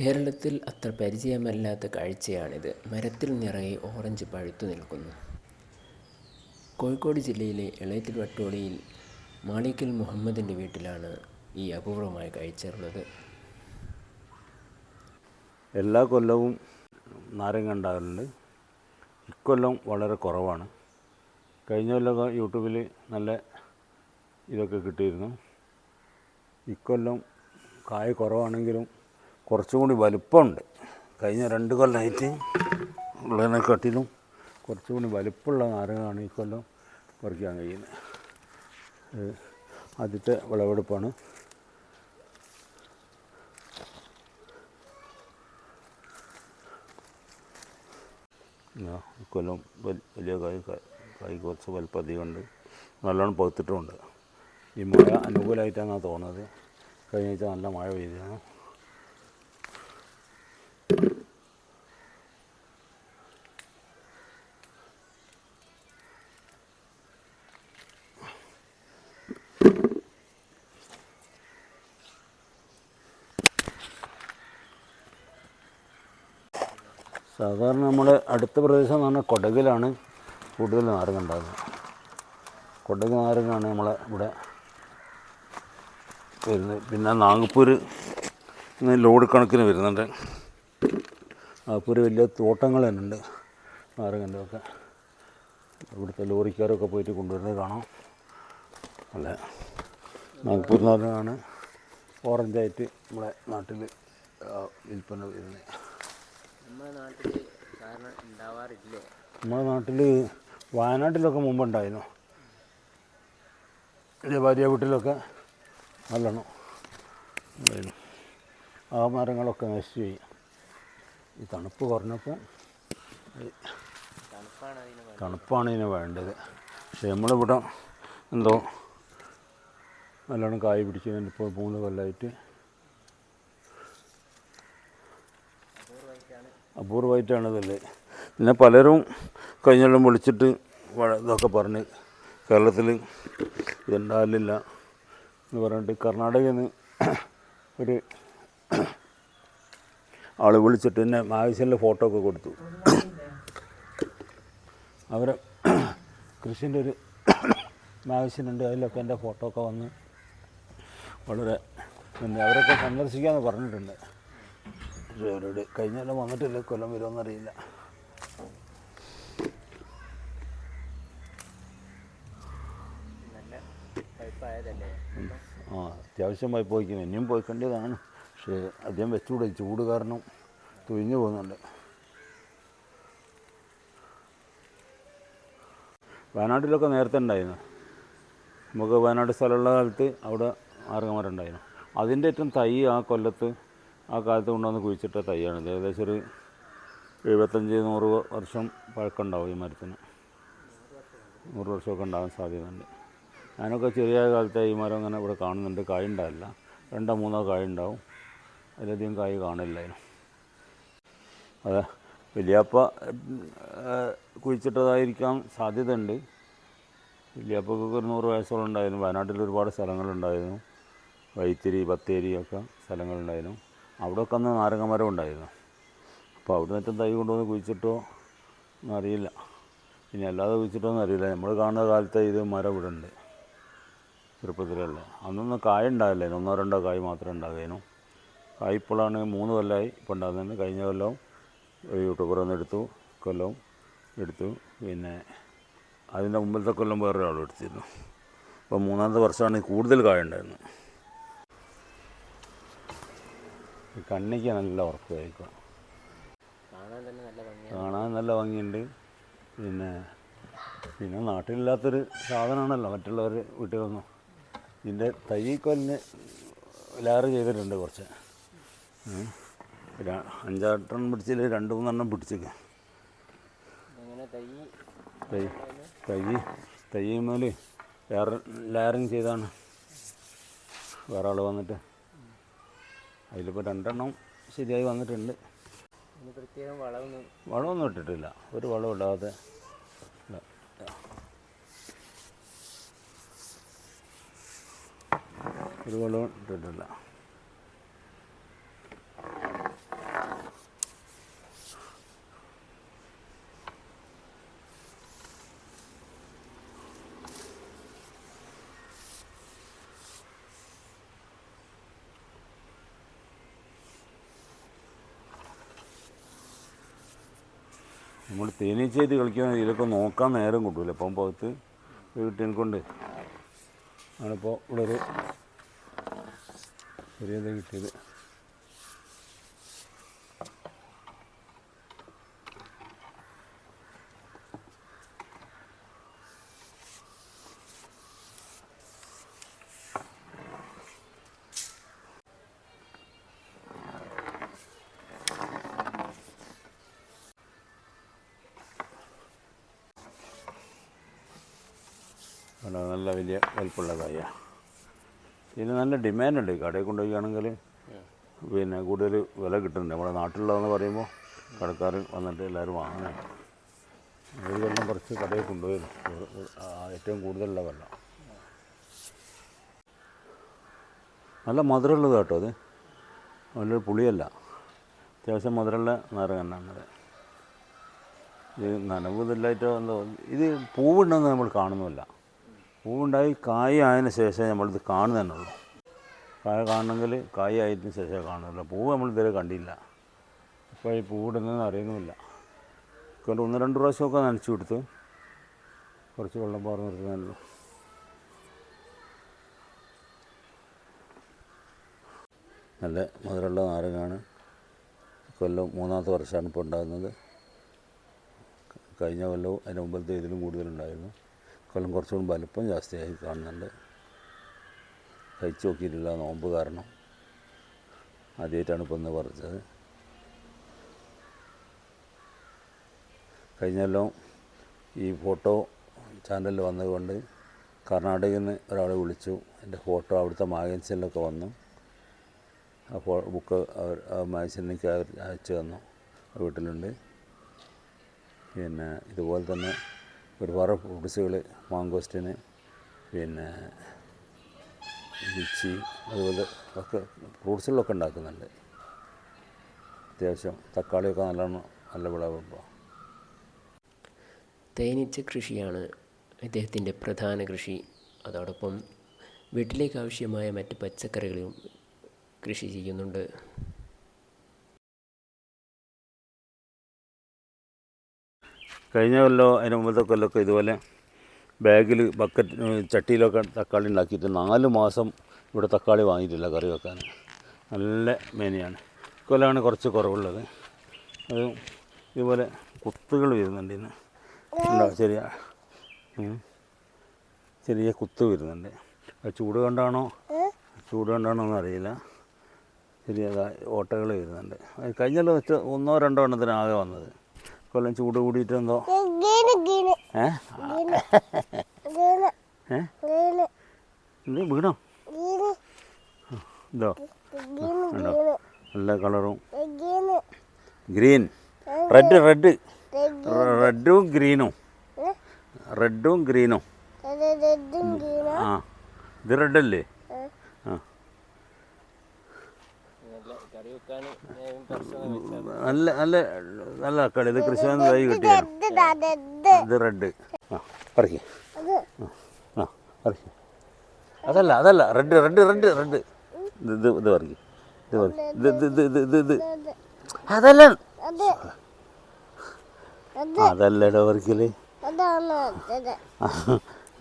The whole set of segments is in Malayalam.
കേരളത്തിൽ അത്ര പരിചയമല്ലാത്ത കാഴ്ചയാണിത്. മരത്തിൽ നിറയെ ഓറഞ്ച് പഴുത്തു നിൽക്കുന്നു. കോഴിക്കോട് ജില്ലയിലെ എളയത്തിൽ വട്ടോളിയിൽ മാളിക്കൽ മുഹമ്മദിന്റെ വീട്ടിലാണ് ഈ അപൂർവമായ കാഴ്ചയുള്ളത്. എല്ലാ കൊല്ലവും നാരങ്ങ ഉണ്ടാകലുണ്ട്. ഇക്കൊല്ലം വളരെ കുറവാണ്. കഴിഞ്ഞ കൊല്ലം യൂട്യൂബിൽ നല്ല ഇതൊക്കെ കിട്ടിയിരുന്നു. ഇക്കൊല്ലം കായ കുറവാണെങ്കിലും കുറച്ചും കൂടി വലുപ്പമുണ്ട്. കഴിഞ്ഞ രണ്ട് കൊല്ലമായിട്ട് ഉള്ളതിനെക്കാട്ടിലും കുറച്ചും കൂടി വലുപ്പമുള്ള നാരകമാണ് ഈ കൊല്ലം പറിക്കാൻ കഴിയുന്നത്. ആദ്യത്തെ വിളവെടുപ്പാണ്. ഈ കൊല്ലം വലിയ കായ് കായ് കുറച്ച് വലുപ്പം അധികമുണ്ട്. നല്ലോണം പഴുത്തിട്ടുമുണ്ട്. ഈ മഴ അനുകൂലമായിട്ടാണ് തോന്നുന്നത്. കഴിഞ്ഞ ആഴ്ച നല്ല മഴ പെയ്തിരുന്നു സാധാരണ നമ്മൾ അടുത്ത പ്രദേശം എന്ന് പറഞ്ഞാൽ കൊടകിലാണ് കൂടുതൽ നാരങ്ങ ഉണ്ടാകുന്നത്. കൊടക് നാരങ്ങാണ് നമ്മളെ ഇവിടെ വരുന്നത്. പിന്നെ നാഗപ്പൂർ ലോഡ് കണക്കിന് വരുന്നുണ്ട്. നാഗപ്പൂർ വലിയ തോട്ടങ്ങൾ തന്നെ ഉണ്ട് നാരങ്ങന്റെ ഒക്കെ. ഇവിടുത്തെ ലോറിക്കാരൊക്കെ പോയിട്ട് കൊണ്ടുവരുന്നത് കാണാം. അല്ല നാഗ്പൂർ നാരങ്ങാണ് ഓറഞ്ചായിട്ട് നമ്മളെ നാട്ടിൽ വിൽപ്പന വരുന്നത്. നമ്മുടെ നാട്ടിൽ സാധാരണ ഉണ്ടാവാറില്ലേ? നമ്മുടെ നാട്ടിൽ വയനാട്ടിലൊക്കെ മുമ്പുണ്ടായിരുന്നു. എന്റെ ഭാര്യ വീട്ടിലൊക്കെ നല്ലോണം ഉണ്ടായിരുന്നു. ആ മരങ്ങളൊക്കെ നശിച്ചു പോയി. ഈ തണുപ്പ് കുറഞ്ഞപ്പോൾ തണുപ്പാണ് അതിന് തണുപ്പാണ് ഇതിന് വേണ്ടത്. പക്ഷെ നമ്മളിവിടെ എന്തോ നല്ലോണം കായ് പിടിച്ച് ഇപ്പോൾ മൂന്ന് കൊല്ലമായിട്ട് അപൂർവമായിട്ടാണ് ഇതല്ലേ. പിന്നെ പലരും കഴിഞ്ഞെല്ലാം വിളിച്ചിട്ട് ഇതൊക്കെ പറഞ്ഞ് കേരളത്തിൽ ഇതുണ്ടാവില്ല എന്ന് പറഞ്ഞിട്ട് കർണാടകയിൽ നിന്ന് ഒരു ആൾ വിളിച്ചിട്ട് എന്നെ മാഗസീനിലെ ഫോട്ടോ ഒക്കെ കൊടുത്തു. അവരെ കൃഷിന്റെ ഒരു മാഗസീനുണ്ട് അതിലൊക്കെ എന്റെ ഫോട്ടോ ഒക്കെ വന്ന് വളരെ അവരൊക്കെ സന്ദർശിക്കാമെന്ന് പറഞ്ഞിട്ടുണ്ട്. അവരോട്. കഴിഞ്ഞ കൊല്ലം വന്നിട്ടില്ല? കൊല്ലം വരുമെന്നറിയില്ല ആ അത്യാവശ്യമായി പോയിക്കും ഇനിയും പോയിക്കേണ്ടതാണ് പക്ഷേ അധികം വെച്ചുകൂടെ ചൂട് കാരണം തുഴിഞ്ഞു പോകുന്നുണ്ട്. വയനാട്ടിലൊക്കെ നേരത്തെ ഉണ്ടായിരുന്നു. നമുക്ക് വയനാട് സ്ഥലമുള്ള കാലത്ത് അവിടെ ആർഗന്മാരുണ്ടായിരുന്നു അതിന്റെ ഏറ്റവും തൈ ആ കൊല്ലത്ത് ആ കാലത്ത് കൊണ്ടുവന്ന് കുഴിച്ചിട്ട തൈയാണ്. ഇത് ഏകദേശം ഒരു എഴുപത്തഞ്ച് നൂറ് വർഷം പഴക്കമുണ്ടാവും ഈ മരത്തിന്. നൂറ് വർഷമൊക്കെ ഉണ്ടാകാൻ സാധ്യതയുണ്ട്. ഞാനൊക്കെ ചെറിയ കാലത്തെ ഈ മരം അങ്ങനെ ഇവിടെ കാണുന്നുണ്ട്. കായ ഉണ്ടാവില്ല. രണ്ടോ മൂന്നോ കായ ഉണ്ടാവും. അതിലധികം കായ് അതിന്. അതെ വലിയപ്പ കുഴിച്ചിട്ടതായിരിക്കാൻ സാധ്യതയുണ്ട്. വലിയപ്പൊക്കെ ഒരു നൂറ് വയസ്സോളം ഉണ്ടായിരുന്നു. വയനാട്ടിൽ ഒരുപാട് സ്ഥലങ്ങളുണ്ടായിരുന്നു. വൈത്തിരി ബത്തേരി ഒക്കെ സ്ഥലങ്ങളുണ്ടായിരുന്നു. അവിടെയൊക്കെ അന്ന് നാരങ്ങ മരം ഉണ്ടായിരുന്നു. അപ്പോൾ അവിടെ നിന്ന് തൈ കൊണ്ടുവന്ന് കുഴിച്ചിട്ടോ എന്നറിയില്ല ഇനി അല്ലാതെ കുഴിച്ചിട്ടോ എന്നറിയില്ല നമ്മൾ കാണുന്ന കാലത്ത് ഇത് മരം ഇവിടെ ഉണ്ട്. ചെറുപ്പത്തിലല്ല. അന്നൊന്നും കായ ഉണ്ടാവില്ലായിരുന്നു ഒന്നോ രണ്ടോ കായ് മാത്രമേ ഉണ്ടാകുകയും കായ് ഇപ്പോഴാണ് മൂന്ന് കൊല്ലമായി ഇപ്പോൾ ഉണ്ടാകുന്നത്. കഴിഞ്ഞ കൊല്ലവും യൂട്യൂബർ ഒന്ന് എടുത്തു. കൊല്ലവും എടുത്തു. പിന്നെ അതിന്റെ മുമ്പിലത്തെ കൊല്ലം വേറൊരാളും എടുത്തിരുന്നു. അപ്പോൾ മൂന്നാമത്തെ വർഷമാണ് കൂടുതൽ കായ ഉണ്ടായിരുന്നത്. ഈ കണ്ണിക്ക് നല്ല ഉറപ്പായിരിക്കും. കാണാൻ നല്ല ഭംഗിയുണ്ട്. പിന്നെ പിന്നെ നാട്ടിലില്ലാത്തൊരു സാധനമാണല്ലോ മറ്റുള്ളവർ വന്നു. ഇതിന്റെ തൈ കൊല്ലിന് ലാറ് ചെയ്തിട്ടുണ്ട് കുറച്ച്. അഞ്ചാട്ടെണ്ണം പിടിച്ചില്ല രണ്ട് മൂന്നെണ്ണം പിടിച്ചേക്ക് തൈ? തൈ തൈ ലാറ് ലാറിങ് ചെയ്താണ്. വേറെ ആൾ വന്നിട്ട്. അതിലിപ്പോൾ രണ്ടെണ്ണം ശരിയായി വന്നിട്ടുണ്ട്. പ്രത്യേകം വളമൊന്നും വളമൊന്നും ഇട്ടിട്ടില്ല. ഒരു വളം ഇടാതെ. ഒരു വളവും ഇട്ടിട്ടില്ല. നമ്മൾ തേനീച്ചയായിട്ട് കളിക്കുന്ന ഇതിലൊക്കെ നോക്കാൻ നേരം കിട്ടൂല. അപ്പം പുറത്ത് വീട്ടിനെ കൊണ്ട് ആണിപ്പോൾ ഇവിടെ ഒരു ചെറിയത് കിട്ടിയത്. നല്ല നല്ല വലിയ വലിപ്പമുള്ള കായ. ഇതിന് നല്ല ഡിമാൻഡുണ്ട് കടയിൽ കൊണ്ടുപോയിക്കാണെങ്കിൽ പിന്നെ കൂടുതൽ വില കിട്ടുന്നുണ്ട്. നമ്മുടെ നാട്ടിലുള്ളതെന്ന് പറയുമ്പോൾ കടക്കാർ വന്നിട്ട് എല്ലാവരും വാങ്ങണം ഒരു വെള്ളം കുറച്ച് കടയിൽ കൊണ്ടുപോയിരുന്നു ഏറ്റവും കൂടുതലുള്ള വെള്ളം. നല്ല മധുരമുള്ളത് കേട്ടോ അത്. നല്ലൊരു പുളിയല്ല. അത്യാവശ്യം മധുരമുള്ള നാരങ്ങണ്ണാണത് ഇത് നനവ് ഇതല്ലായിട്ടോ എന്തോ. ഇത് പൂവുണ്ടെന്ന് നമ്മൾ കാണുന്നില്ല പൂവുണ്ടായി കായ ആയതിനു ശേഷം നമ്മളിത് കാണുന്നതന്നുള്ളൂ കായ കാണണമെങ്കിൽ കായ ആയതിനു ശേഷമേ കാണുന്നുള്ളൂ. പൂവ് നമ്മൾ ഇതുവരെ കണ്ടില്ല. ഇപ്പോൾ ഈ പൂവിടുന്നതെന്ന് അറിയുന്നുമില്ല. കൊണ്ട് ഒന്ന് രണ്ട് പ്രാവശ്യമൊക്കെ നനച്ചു കൊടുത്ത് കുറച്ച് വെള്ളം പാർന്ന് നിർത്തുന്നുള്ളൂ നല്ല മധുരമുള്ള നാരങ്ങാണ്. കൊല്ലം മൂന്നാമത്തെ വർഷമാണ് ഇപ്പോൾ ഉണ്ടാകുന്നത്. കഴിഞ്ഞ കൊല്ലവും അതിന് മുമ്പത്തെ ഇതിലും കൂടുതലുണ്ടായിരുന്നു. കൊല്ലം കുറച്ചുകൂടി വലുപ്പം ജാസ്തിയായി കാണുന്നുണ്ട്. കഴിച്ചു നോക്കിയിട്ടില്ല നോമ്പ് കാരണം. ആദ്യമായിട്ടാണ് ഇപ്പം ഇന്ന് പറിച്ചത് കഴിഞ്ഞല്ലോ ഈ ഫോട്ടോ ചാനലിൽ വന്നതുകൊണ്ട് കർണാടകയിൽ നിന്ന് ഒരാളെ വിളിച്ചു. എന്റെ ഫോട്ടോ അവിടുത്തെ മാഗസിനിലൊക്കെ വന്നു. അപ്പോൾ ബുക്ക് അവർ അവർ അയച്ചു തന്നു. വീട്ടിലുണ്ട്. പിന്നെ ഇതുപോലെ തന്നെ ഒരുപാട് ഫ്രൂട്ട്സുകൾ മാങ്കോസ്റ്റിന് പിന്നെ ലിച്ചി അതുപോലെ ഒക്കെ ഫ്രൂട്ട്സുകളൊക്കെ ഉണ്ടാക്കുന്നുണ്ട്. അത്യാവശ്യം തക്കാളിയൊക്കെ നല്ലോണം നല്ല വിളവുണ്ടോ? തേനീച്ച കൃഷിയാണ് ഇദ്ദേഹത്തിന്റെ പ്രധാന കൃഷി. അതോടൊപ്പം വീട്ടിലേക്ക് ആവശ്യമായ മറ്റ് പച്ചക്കറികളും കൃഷി ചെയ്യുന്നുണ്ട്. കഴിഞ്ഞ കൊല്ലോ അതിന് മുമ്പത്തെ കൊല്ലമൊക്കെ ഇതുപോലെ ബാഗിൽ ബക്കറ്റ് ചട്ടിയിലൊക്കെ തക്കാളി ഉണ്ടാക്കിയിട്ട് നാല് മാസം ഇവിടെ തക്കാളി വാങ്ങിയിട്ടില്ല കറി വെക്കാൻ. നല്ല മേനിയാണ്. കൊല്ലമാണ് കുറച്ച് കുറവുള്ളത്. അത് ഇതുപോലെ കുത്തുകൾ വരുന്നുണ്ട് ഇന്ന്. ഉണ്ടോ ചെറിയ ചെറിയ കുത്ത് വരുന്നുണ്ട്. അത് ചൂട് കൊണ്ടാണോ? ചൂട് കൊണ്ടാണോ എന്ന് അറിയില്ല. ചെറിയ ഓട്ടകൾ വരുന്നുണ്ട്. അത് കഴിഞ്ഞല്ലോ ഒന്നോ രണ്ടോ എണ്ണത്തിനാകെ വന്നത്. കൊല്ലം ചൂട് കൂടിയിട്ട് എന്തോ? ഏ? വീണോ? ഇതോ? ഉണ്ടോ നല്ല കളറും. ഗ്രീൻ. Red red. റെഡും ഗ്രീനും. റെഡും ഗ്രീനും. ആ. ഇത് റെഡ് റെഡല്ലേ ആ. നല്ല നല്ല നല്ല അക്കാളി ഇത് കൃഷിഭവൻ തൈ കിട്ടിയാണ് ഇത് റെഡ്. ആ പറിക്ക്. ആ പറിക്ക്. അതല്ല അതല്ല. Red red red red. ഇത് ഇത് ഇത് പറിക്ക്. ഇത് ഇത് ഇത് ഇത് ഇത് ഇത് ഇത്. അതല്ല. അതല്ലടോ പറിക്കൽ.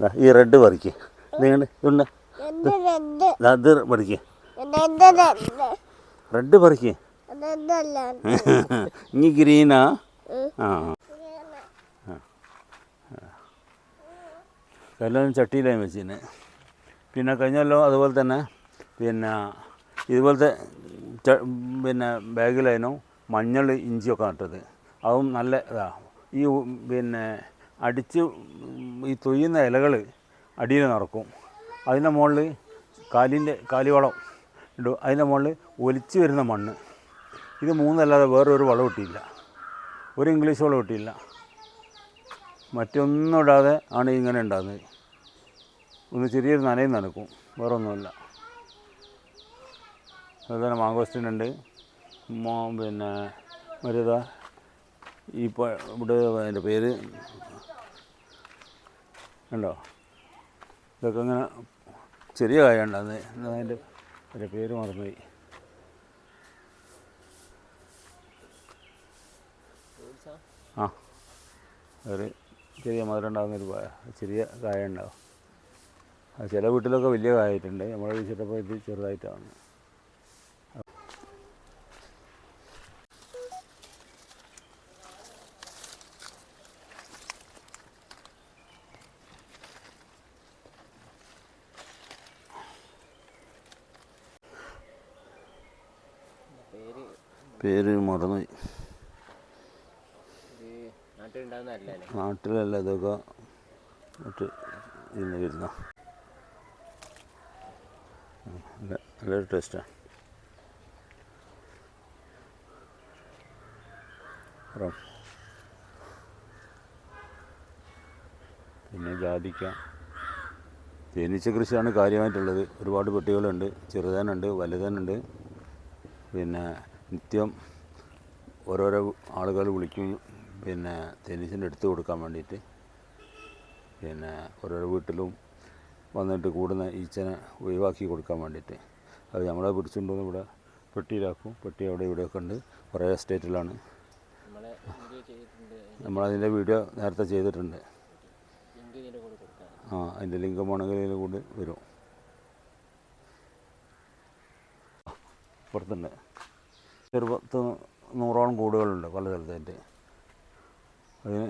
ദാ ഈ റെഡ് പറിക്ക്. നിങ്ങൾ ഉണ്ട് അത് പറിക്ക്. റെഡ് പറിക്ക്. ഇനി ഗ്രീനാ? ആ. കല്ലും ചട്ടിയിലായി വെച്ചിന് പിന്നെ കഴിഞ്ഞല്ലോ അതുപോലെ തന്നെ പിന്നെ ഇതുപോലത്തെ പിന്നെ ബാഗിലായിരുന്നു മഞ്ഞൾ ഇഞ്ചിയൊക്കെ നട്ടത്. അതും നല്ല ഇതാ. ഈ പിന്നെ അടിച്ച് ഈ തൊയ്യുന്ന ഇലകൾ അടിയിൽ നടക്കും അതിന്റെ മുകളിൽ കാലിന്റെ കാലിവളം അതിന്റെ മുകളിൽ ഒലിച്ച് വരുന്ന മണ്ണ്. ഇത് മൂന്നല്ലാതെ വേറൊരു വളം ഇട്ടിയില്ല ഒരു ഇംഗ്ലീഷ് വളം ഇട്ടിയില്ല മറ്റൊന്നും ഇടാതെ ആണ് ഇങ്ങനെ ഉണ്ടാകുന്നത്. ഒന്ന് ചെറിയൊരു നനയും നനക്കും വേറെ ഒന്നുമില്ല അതുപോലെ മാങ്കോസ്റ്റിനുണ്ട് പിന്നെ മരുത ഇപ്പോൾ ഇവിടെ അതിന്റെ പേര് ഉണ്ടോ? ഇതൊക്കെ ഇങ്ങനെ ചെറിയ കായ ഉണ്ടാകുന്നത്. അതിന്റെ അതിന്റെ പേര് മറന്നുപോയി ആ. ഒരു ചെറിയ മധുരം ഉണ്ടാകുന്ന ഒരു ചെറിയ കായ ഉണ്ടാവും. ചില വീട്ടിലൊക്കെ വലിയ കായായിട്ടുണ്ട് നമ്മൾ വീശിട്ടപ്പോൾ ഇത് ചെറുതായിട്ടാണ് പേര് പേര് മറന്നുപോയി ഇത് നാട്ടിലുണ്ടാകുന്നതല്ലേ നാട്ടിലല്ല ഇതൊക്കെ മറ്റ് ഇന്ന് വരുന്ന നല്ല നല്ലൊരു ടേസ്റ്റാണ് പിന്നെ ജാതിക്ക. തേനീച്ച കൃഷിയാണ് കാര്യമായിട്ടുള്ളത്. ഒരുപാട് പെട്ടികളുണ്ട്. ചെറുതാനുണ്ട് വലുതാനുണ്ട്. പിന്നെ നിത്യം ഓരോരോ ആളുകൾ വിളിക്കും. പിന്നെ തേനീച്ചന്റെ എടുത്ത് കൊടുക്കാൻ വേണ്ടിയിട്ട് പിന്നെ ഓരോരോ വീട്ടിലും വന്നിട്ട് കൂടുന്ന ഈച്ചനെ ഒഴിവാക്കി കൊടുക്കാൻ വേണ്ടിയിട്ട്. അത് നമ്മളെ പിടിച്ചുകൊണ്ടുവന്ന് ഇവിടെ പെട്ടിയിലാക്കും. പെട്ടി അവിടെ ഇവിടെയൊക്കെ ഉണ്ട്. കുറേ എസ്റ്റേറ്റിലാണ്. നമ്മളതിന്റെ വീഡിയോ നേരത്തെ ചെയ്തിട്ടുണ്ട്. ആ അതിന്റെ ലിംഗം വേണമെങ്കിൽ കൂടി വരും. പുറത്തുണ്ട്. ചെറുപത്ത് പത്ത് നൂറോളം കൂടുകളുണ്ട് പല സ്ഥലത്തായിട്ട്. അതിന്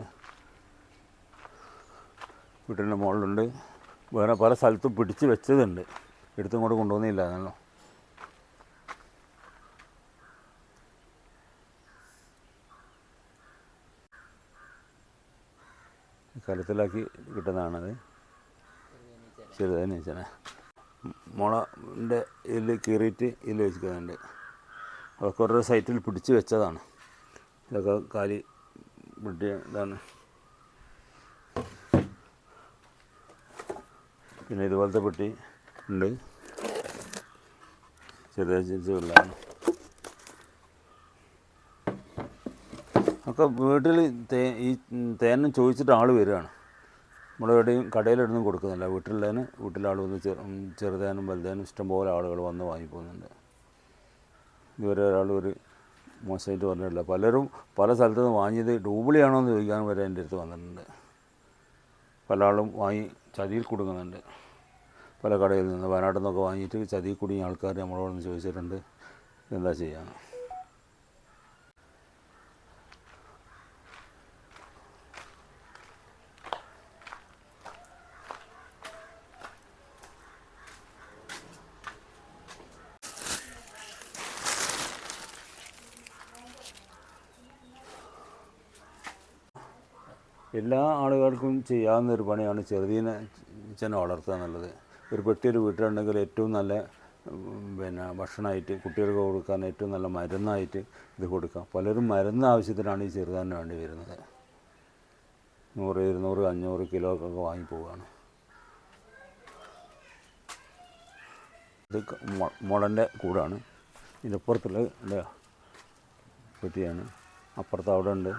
വീട്ടിന്റെ മുകളിലുണ്ട്. വേറെ പല സ്ഥലത്തും പിടിച്ച് വെച്ചതുണ്ട്. എടുത്തും കൂടെ കൊണ്ടുവന്നില്ല അതാണല്ലോ കലത്തിലാക്കി കിട്ടുന്നതാണത്. ചെറുതെന്ന് വെച്ചാൽ മുളന്റെ ഇതിൽ കീറിയിട്ട് ഇതിൽ വെച്ചിരിക്കുന്നുണ്ട്. അതൊക്കെ ഓരോ സൈറ്റിൽ പിടിച്ച് വെച്ചതാണ്. ഇതൊക്കെ കാലി പിടിയ ഇതാണ്. പിന്നെ ഇതുപോലത്തെ പെട്ടി ഉണ്ട്. ചെറിയ ചെറുതാണ് ഒക്കെ വീട്ടിൽ തേ ഈ തേനും ചോദിച്ചിട്ട് ആൾ വരികയാണ്. നമ്മളെവിടെയും കടയിലൊന്നും കൊടുക്കുന്നില്ല. വീട്ടിലുള്ളതിന് വീട്ടിലെ ആൾ വന്ന് ചെറു ചെറുതേനും വലുതേനും ഇഷ്ടംപോലെ ആളുകൾ വന്ന് വാങ്ങിപ്പോകുന്നുണ്ട്. ഇതുവരെ ഒരാൾ ഒരു മോശമായിട്ട് പറഞ്ഞിട്ടില്ല പലരും പല സ്ഥലത്തു നിന്ന് വാങ്ങിയത് ഡൂബിളിയാണോ എന്ന് ചോദിക്കാൻ വരെ എന്റെ അടുത്ത് വന്നിട്ടുണ്ട്. പല ആളും വാങ്ങി ചതിയിൽ കൊടുക്കുന്നുണ്ട് പല കടയിൽ നിന്ന് വയനാട്ടിൽ നിന്നൊക്കെ വാങ്ങിയിട്ട് ചതിയിൽ കുടുങ്ങിയ ആൾക്കാർ നമ്മളോടൊന്ന് ചോദിച്ചിട്ടുണ്ട് എന്താ ചെയ്യാൻ എല്ലാ ആളുകൾക്കും ചെയ്യാവുന്ന ഒരു പണിയാണ് ചെറുതീനെ ചെന്നെ വളർത്തുക എന്നുള്ളത്. ഒരു പെട്ടി വീട്ടിലുണ്ടെങ്കിൽ ഏറ്റവും നല്ല പിന്നെ ഭക്ഷണമായിട്ട് കുട്ടികൾക്ക് കൊടുക്കാൻ ഏറ്റവും നല്ല മരുന്നായിട്ട് ഇത് കൊടുക്കാം പലരും മരുന്ന് ആവശ്യത്തിനാണ് ഈ ചെറുതാന് വേണ്ടി വരുന്നത്. നൂറ് ഇരുന്നൂറ് അഞ്ഞൂറ് കിലോ ഒക്കെ വാങ്ങി പോവുകയാണ്. ഇത് മുളന്റെ കൂടാണ്. ഇതിന്റെ അപ്പുറത്തുള്ള പെട്ടിയാണ്. അപ്പുറത്ത് അവിടെ ഉണ്ട്